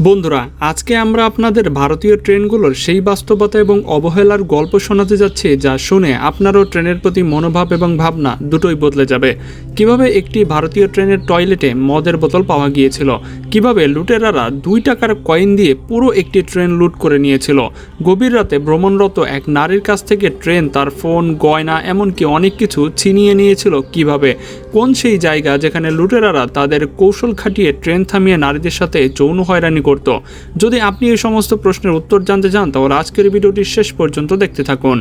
বন্ধুরা, আজকে আমরা আপনাদের ভারতীয় ট্রেনগুলোর সেই বাস্তবতা এবং অবহেলার গল্প শোনাতে যাচ্ছি যা শুনে আপনারও ট্রেনের প্রতি মনোভাব এবং ভাবনা দুটোই বদলে যাবে। কীভাবে একটি ভারতীয় ট্রেনের টয়লেটে মদের বোতল পাওয়া গিয়েছিল? কীভাবে লুটেরারা দুই টাকার কয়েন দিয়ে পুরো একটি ট্রেন লুট করে নিয়েছিল? গভীর রাতে ভ্রমণরত এক নারীর কাছ থেকে ট্রেন তার ফোন, গয়না, এমনকি অনেক কিছু ছিনিয়ে নিয়েছিল কীভাবে? কোন সেই জায়গা যেখানে লুটেরারা তাদের কৌশল খাটিয়ে ট্রেন থামিয়ে নারীদের সাথে যৌন হয়রানি করত। যদি আপনি এই সমস্ত প্রশ্নের উত্তর জানতে চান, তাহলে আজকের ভিডিওটি শেষ পর্যন্ত দেখতে থাকুন।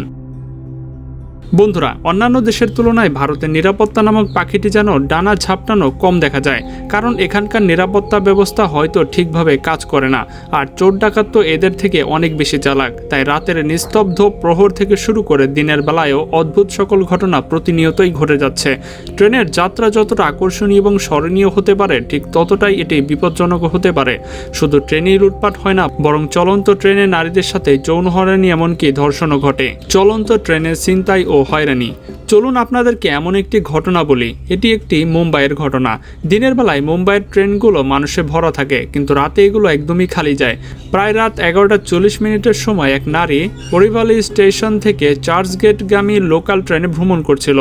বন্ধুরা, অন্যান্য দেশের তুলনায় ভারতের নিরাপত্তা নামক পাখিটি যেন ডানা ঝাপটানো কম দেখা যায়, কারণ এখানকার নিরাপত্তা ব্যবস্থা হয়তো ঠিকভাবে কাজ করে না, আর চোর ডাকাত তো এদের থেকে অনেক বেশি চালাক, তাই রাতের নিস্তব্ধ প্রহর থেকে শুরু করে দিনের বেলায়ও অদ্ভুত সকল ঘটনা প্রতিনিয়তই ঘটে যাচ্ছে। ট্রেনের যাত্রা যতটা আকর্ষণীয় এবং স্মরণীয় হতে পারে, ঠিক ততটাই এটি বিপজ্জনক হতে পারে। শুধু ট্রেনেই লুটপাট হয় না, বরং চলন্ত ট্রেনে নারীদের সাথে যৌন হয়রানি এমনকি ধর্ষণও ঘটে। চলন্ত ট্রেনের ছিনতাই ও হয়রানি। চলুন আপনাদেরকে এমন একটি ঘটনা বলি। এটি একটি মুম্বাইয়ের ঘটনা। দিনের বেলায় মুম্বাইয়ের ট্রেনগুলো মানুষে ভরা থাকে, কিন্তু রাতে এগুলো একদমই খালি যায়। প্রায় রাত এগারোটা চল্লিশ মিনিটের সময় এক নারী পরিভালি স্টেশন থেকে চার্চগেটগামী লোকাল ট্রেনে ভ্রমণ করছিল।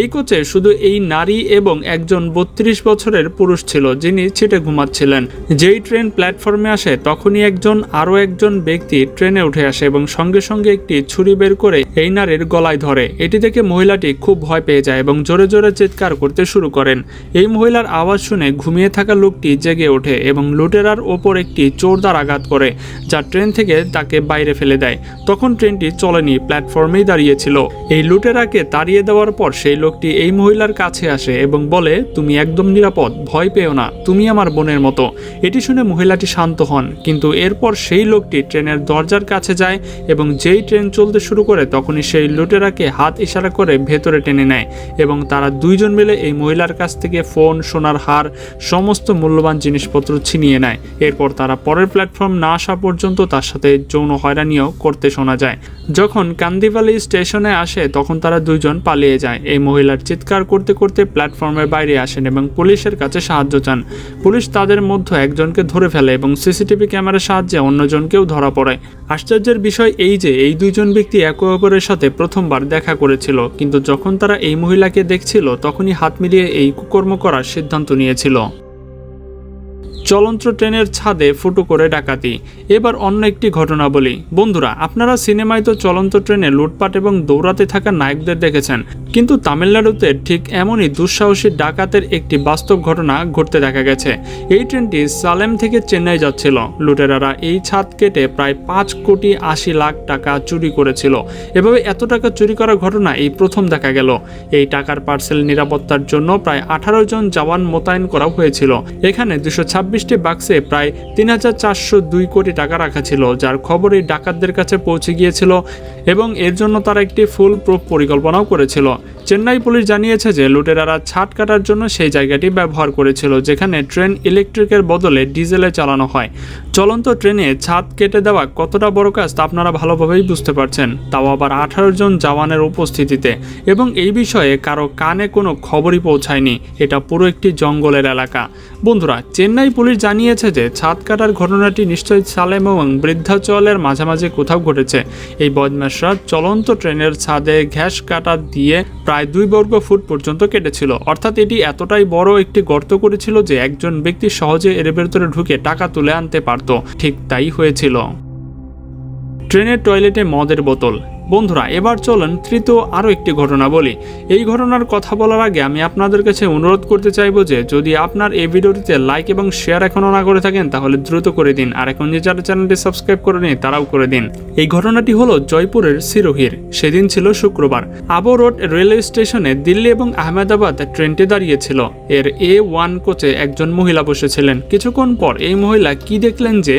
এই কোচে শুধু এই নারী এবং একজন বত্রিশ বছরের পুরুষ ছিল, যিনি ছিটে ঘুমাচ্ছিলেন। যেই ট্রেন প্ল্যাটফর্মে আসে, তখনই একজন, আরও একজন ব্যক্তি ট্রেনে উঠে আসে এবং সঙ্গে সঙ্গে একটি ছুরি বের করে এই নারীর গলায় ধরে। এটি দেখে মহিলাটি খুব ভয় পেয়ে যায় এবং জোরে জোরে চিৎকার করতে শুরু করেন। এই মহিলার আওয়াজ শুনে ঘুমিয়ে থাকা লোকটি জেগে ওঠে এবং লুটেরার ওপর একটি চোরদার আঘাত করে, যা ট্রেন থেকে তাকে বাইরে ফেলে দেয়। তখন ট্রেনটি চলেনি, প্ল্যাটফর্মেই দাঁড়িয়েছিল। এই লুটেরাকে তাড়িয়ে দেওয়ার পর সেই লোকটি এই মহিলার কাছে আসে এবং বলে, তুমি একদম নিরাপদ, ভয় পেও না, তুমি আমার বোনের মতো। এটি শুনে মহিলাটি শান্ত হন, কিন্তু এরপর সেই লোকটি ট্রেনের দরজার কাছে যায় এবং যেই ট্রেন চলতে শুরু করে, তখনই সেই লুটেরাকে হাত ইশারা করে ভেতরে টেনে নেয় এবং তারা দুইজন মিলে এই মহিলার কাছ থেকে ফোন, সোনার হার, সমস্ত মূল্যবান জিনিসপত্র ছিনিয়ে নেয়। এরপর তারা পরের প্ল্যাটফর্ম না আসা পর্যন্ত তার সাথে যৌন হয়রানিও করতে শোনা যায়। যখন কান্দিভালি স্টেশনে আসে, তখন তারা দুইজন পালিয়ে যায়। এই মহিলার চিৎকার করতে করতে প্ল্যাটফর্মের বাইরে আসেন এবং পুলিশের কাছে সাহায্য চান। পুলিশ তাদের মধ্যে একজনকে ধরে ফেলে এবং সিসিটিভি ক্যামেরার সাহায্যে অন্যজনকেও ধরা পড়ে। আশ্চর্যের বিষয় এই যে, এই দুইজন ব্যক্তি একে অপরের সাথে প্রথমবার দেখা করেছিল, কিন্তু যখন তারা এই মহিলাকে দেখছিল, তখনই হাত মিলিয়ে এই কুকর্ম করার সিদ্ধান্ত নিয়েছিল। চলন্ত ট্রেনের ছাদে ফুটো করে ডাকাতি। এবার অন্য একটি ঘটনা বলি। বন্ধুরা, আপনারা সিনেমায় তো চলন্ত ট্রেনে লুটপাট এবং দৌড়াতে থাকা নায়কদের দেখেছেন। কিন্তু তামিলনাড়ুতে ঠিক এমনই দুঃসাহসী ডাকাতের একটি বাস্তব ঘটনা ঘটতে দেখা গেছে। এই ট্রেনটি সালেম থেকে চেন্নাই যাচ্ছিল। লুটেরারা এই ছাদ কেটে প্রায় পাঁচ কোটি আশি লাখ টাকা চুরি করেছিল। এভাবে এত টাকা চুরি করার ঘটনা এই প্রথম দেখা গেল। এই টাকার পার্সেল নিরাপত্তার জন্য প্রায় আঠারো জন জওয়ান মোতায়েন করা হয়েছিল। এখানে দুশো ছাব্বিশটি বাক্সে প্রায় তিন হাজার চারশো দুই কোটি টাকা রাখা ছিল, যার খবর এই ডাকাতদের কাছে পৌঁছে গিয়েছিল। এবং এর জন্য তারা একটি ফুল প্রুফ পরিকল্পনাও করেছিল। চেন্নাই পুলিশ জানিয়েছে যে লুটেরারা ছাদ কাটার জন্য সেই জায়গাটি ব্যবহার করেছিল, যেখানে ট্রেন ইলেকট্রিকের বদলে ডিজেলে চালানো হয়। চলন্ত ট্রেনে ছাদ কেটে দেওয়া কতটা বড় কাজ তা আপনারা ভালোভাবেই বুঝতে পারছেন, তাও আবার আঠারো জন জওয়ানের উপস্থিতিতে। এবং এই বিষয়ে কারও কানে কোনো খবরই পৌঁছায়নি, এটা পুরো একটি জঙ্গলের এলাকা। বন্ধুরা, চেন্নাই পুলিশ জানিয়েছে যে ছাদ কাটার ঘটনাটি নিশ্চয়ই সালেম এবং বৃদ্ধাচলের মাঝামাঝি কোথাও ঘটেছে। এই বদমাশরা চলন্ত ট্রেনের ছাদে ঘ্যাস কাটা দিয়ে প্রায় দুই বর্গ ফুট পর্যন্ত কেটেছিল। অর্থাৎ এটি এতটাই বড় একটি গর্ত করেছিল যে একজন ব্যক্তি সহজে এর ভেতরে ঢুকে টাকা তুলে আনতে পারত। ঠিক তাই হয়েছিল। ট্রেনের টয়লেটে মদের বোতল বন্ধুরা, এবার চলেন তৃতীয় আরও একটি ঘটনা বলি। এই ঘটনার কথা বলার আগে আমি আপনাদের কাছে অনুরোধ করতে চাইব যে, যদি আপনার এই ভিডিওটিতে লাইক এবং শেয়ার এখনও না করে থাকেন, তাহলে দ্রুত করে দিন। আর এখন যে যারা চ্যানেলটি সাবস্ক্রাইব করে নিন তারাও করে দিন। এই ঘটনাটি হলো জয়পুরের সিরোহির। সেদিন ছিল শুক্রবার। আবো রোড রেলওয়ে স্টেশনে দিল্লি এবং আহমেদাবাদ ট্রেনটি দাঁড়িয়েছিল। এর এ ওয়ান কোচে একজন মহিলা বসেছিলেন। কিছুক্ষণ পর এই মহিলা কি দেখলেন যে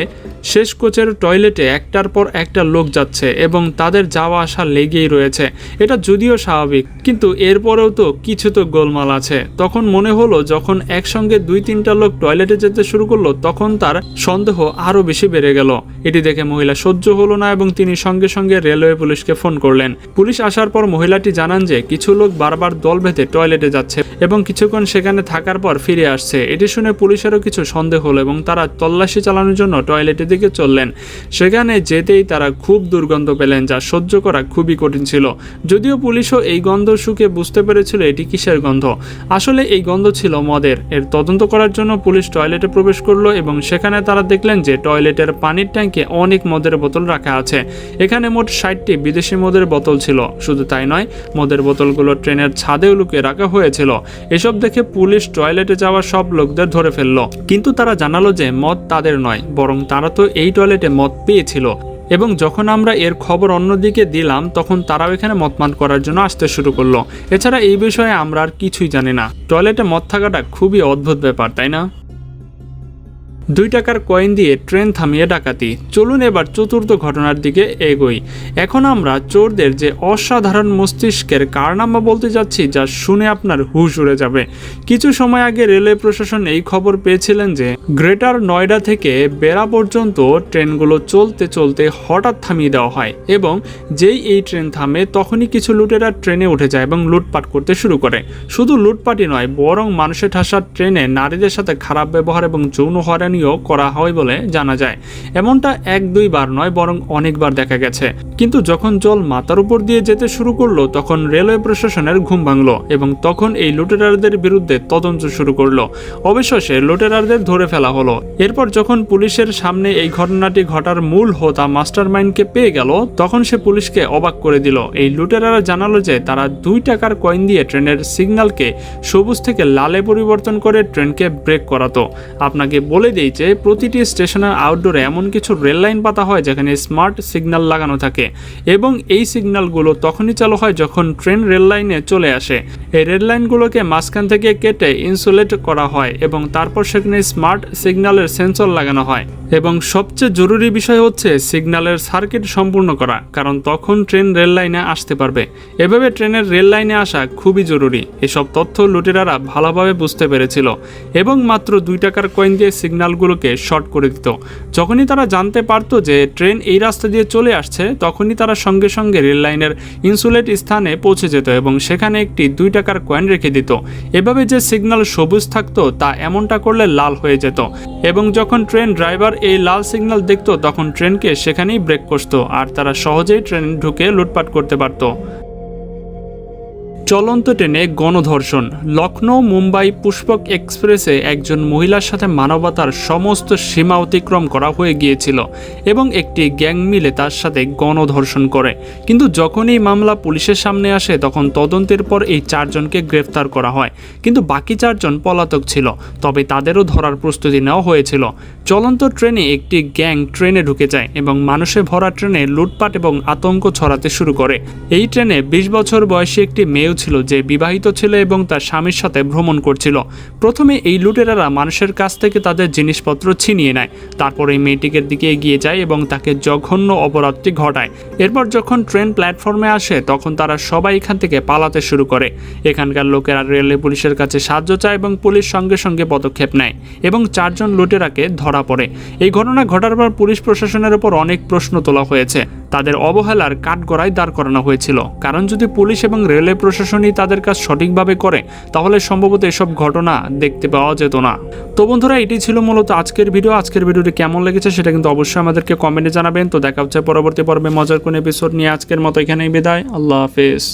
শেষ কোচের টয়লেটে একটার পর একটা লোক যাচ্ছে এবং তাদের যাওয়া আসা লেগেই রয়েছে। এটা যদিও স্বাভাবিক, কিন্তু এরপরেও তো কিছু তো গোলমাল আছে। তখন মনে হলো যখন একসঙ্গে দুই তিনটা লোক টয়লেটে যেতে শুরু করল, তখন তার সন্দেহ আরও বেশি বেড়ে গেল। এটি দেখে মহিলা সহ্য হলো না এবং তিনি সঙ্গে সঙ্গে রেলওয়ে পুলিশকে ফোন করলেন। পুলিশ আসার পর মহিলাটি জানান যে কিছু লোক বারবার দল বেঁধে টয়লেটে যাচ্ছে এবং কিছুক্ষণ সেখানে থাকার পর ফিরে আসছে। এটি শুনে পুলিশেরও কিছু সন্দেহ হলো এবং তারা তল্লাশি চালানোর জন্য টয়লেটের দিকে চললেন। সেখানে যেতেই তারা খুব দুর্গন্ধ পেলেন, যা সহ্য করা খুবই কঠিন ছিল। যদিও পুলিশও এই গন্ধ শুকে বুঝতে পেরেছিল এটি কিসের গন্ধ। আসলে এই গন্ধ ছিল মদের। এর তদন্ত করার জন্য পুলিশ টয়লেটে প্রবেশ করল এবং সেখানে তারা দেখলেন যে টয়লেটের পানির ট্যাঙ্কে অনেক মদের বোতল রাখা আছে। এখানে মোট ষাটটি বিদেশি মদের বোতল ছিল। শুধু তাই নয়, মদের বোতলগুলো ট্রেনের ছাদেও লুকিয়ে রাখা হয়েছিল। এসব দেখে পুলিশ টয়লেটে যাওয়া সব লোকদের ধরে ফেলল। কিন্তু তারা জানালো যে মদ তাদের নয়, বরং তারা তো এই টয়লেটে মদ পেয়েছিল এবং যখন আমরা এর খবর অন্যদিকে দিলাম, তখন তারাও এখানে মতমান করার জন্য আসতে শুরু করল। এছাড়া এই বিষয়ে আমরা আর কিছুই জানি না। টয়লেটে মদ থাকাটা খুবই অদ্ভুত ব্যাপার, তাই না? দুই টাকার কয়েন দিয়ে ট্রেন থামিয়ে ডাকাতি। চলুন এবার চতুর্থ ঘটনার দিকে এগোই। এখন আমরা চোরদের যে অসাধারণ মস্তিষ্কের কারনামা বলতে যাচ্ছি, যা শুনে আপনার হুশ উড়ে যাবে। কিছু সময় আগে রেলওয়ে প্রশাসন এই খবর পেয়েছিলেন যে, গ্রেটার নয়ডা থেকে বেড়া পর্যন্ত ট্রেনগুলো চলতে চলতে হঠাৎ থামিয়ে দেওয়া হয় এবং যেই এই ট্রেন থামে, তখনই কিছু লুটেরা ট্রেনে উঠে যায় এবং লুটপাট করতে শুরু করে। শুধু লুটপাটই নয়, বরং মানুষের ঠাসা ট্রেনে নারীদের সাথে খারাপ ব্যবহার এবং যৌন হয়রানিও করা হয় বলে জানা যায়। এমনটা এক দুইবার নয়, বরং অনেকবার দেখা গেছে। কিন্তু যখন জল মাথার উপর দিয়ে যেতে শুরু করল, তখন রেলওয়ে প্রশাসনের ঘুম ভাঙলো এবং তখন এই লুটেরারদের বিরুদ্ধে তদন্ত শুরু করল। অবশেষে লুটেরারদের ধরে ফেলা হলো। এরপর যখন পুলিশের সামনে এই ঘটনাটি ঘটার মূল হোতা মাস্টার মাইন্ডকে পেয়ে গেল, তখন সে পুলিশকে অবাক করে দিল। এই লুটেরারা জানালো যে, তারা দুই টাকার কয়েন দিয়ে ট্রেনের সিগন্যালকে সবুজ থেকে লালে পরিবর্তন করে ট্রেনকে ব্রেক করাতো। আপনাকে বলে দিই যে প্রতিটি স্টেশনের আউটডোরে এমন কিছু রেল লাইন পাতা হয় যেখানে স্মার্ট সিগন্যাল লাগানো থাকে এবং এই সিগন্যালগুলো তখনই চালু হয় যখন ট্রেন রেল লাইনে চলে আসে। এই রেল লাইনগুলোকে মাঝখান থেকে কেটে ইনসুলেট করা হয় এবং তারপর সেখানে স্মার্ট সিগন্যালের সেন্সর লাগানো হয়। এবং সবচেয়ে জরুরি বিষয় হচ্ছে সিগন্যালের সার্কিট সম্পূর্ণ করা, কারণ তখন ট্রেন রেল লাইনে আসতে পারবে। এভাবে ট্রেনের রেল লাইনে আসা খুবই জরুরি, এসব তথ্য লুটেরারা ভালোভাবে বুঝতে পেরেছিল। এবং মাত্র দুই টাকার কয়েন দিয়ে সিগন্যালগুলোকে শর্ট করে দিত। যখনই তারা জানতে পারতো যে ট্রেন এই রাস্তা দিয়ে চলে আসছে, তখনই তারা সঙ্গে সঙ্গে রেল লাইনের ইনসুলেট স্থানে পৌঁছে যেত এবং সেখানে একটি দুই টাকার কয়েন রেখে দিত। এভাবে যে সিগন্যাল সবুজ থাকতো, তা এমনটা করলে লাল হয়ে যেত। এবং যখন ট্রেন ড্রাইভার এই লাল সিগন্যাল দেখতো, তখন ট্রেনকে সেখানেই ব্রেক করতো, আর তারা সহজেই ট্রেন ঢুকে লুটপাট করতে পারতো। চলন্ত ট্রেনে গণধর্ষণ। লখনৌ মুম্বাই পুষ্পক এক্সপ্রেসে একজন মহিলার সাথে মানবতার সমস্ত সীমা অতিক্রম করা হয়ে গিয়েছিল এবং একটি গ্যাং মিলে তার সাথে গণধর্ষণ করে। কিন্তু যখন এই মামলা পুলিশের সামনে আসে, তখন তদন্তের পর এই চারজনকে গ্রেফতার করা হয়। কিন্তু বাকি চারজন পলাতক ছিল, তবে তাদেরও ধরার প্রস্তুতি নেওয়া হয়েছিল। চলন্ত ট্রেনে একটি গ্যাং ট্রেনে ঢুকে যায় এবং মানুষে ভরা ট্রেনে লুটপাট এবং আতঙ্ক ছড়াতে শুরু করে। এই ট্রেনে বিশ বছর বয়সী একটি মেয়েও ছিল যে বিবাহিত ছিল এবং তার স্বামীর সাথে ভ্রমণ করছিল। প্রথমে এই লুটেরারা মানুষের কাছ থেকে তাদের জিনিসপত্র ছিনিয়ে নেয়। তারপর এই মেয়েটিকে দিকে এগিয়ে যায় এবং তাকে জঘন্য অপরাধটি ঘটায়। এরপর যখন ট্রেন প্ল্যাটফর্মে আসে, তখন তারা সবাই এখান থেকে পালাতে শুরু করে। এখানকার লোকেরা রেলওয়ে পুলিশের কাছে সাহায্য চায় এবং পুলিশ সঙ্গে সঙ্গে পদক্ষেপ নেয় এবং চারজন লুটেরাকে ধরা পড়ে। এই ঘটনা ঘটার পর পুলিশ প্রশাসনের উপর অনেক প্রশ্ন তোলা হয়েছে। তাদের অবহেলার কাঠগড়ায় দাঁড় করানো হয়েছিল। কারণ যদি পুলিশ এবং রেলওয়ে প্রশাসনই তাদের কাজ সঠিকভাবে করে, তাহলে সম্ভবত এসব ঘটনা দেখতে পাওয়া যেত না। তো বন্ধুরা, এটি ছিল মূলত আজকের ভিডিও। আজকের ভিডিওটি কেমন লেগেছে সেটা কিন্তু অবশ্যই আমাদেরকে কমেন্টে জানাবেন। তো দেখা হচ্ছে পরবর্তী পর্বে মজার কোন এপিসোড নিয়ে আজকের মতো এখানেই বিদায়। আল্লাহ হাফেজ।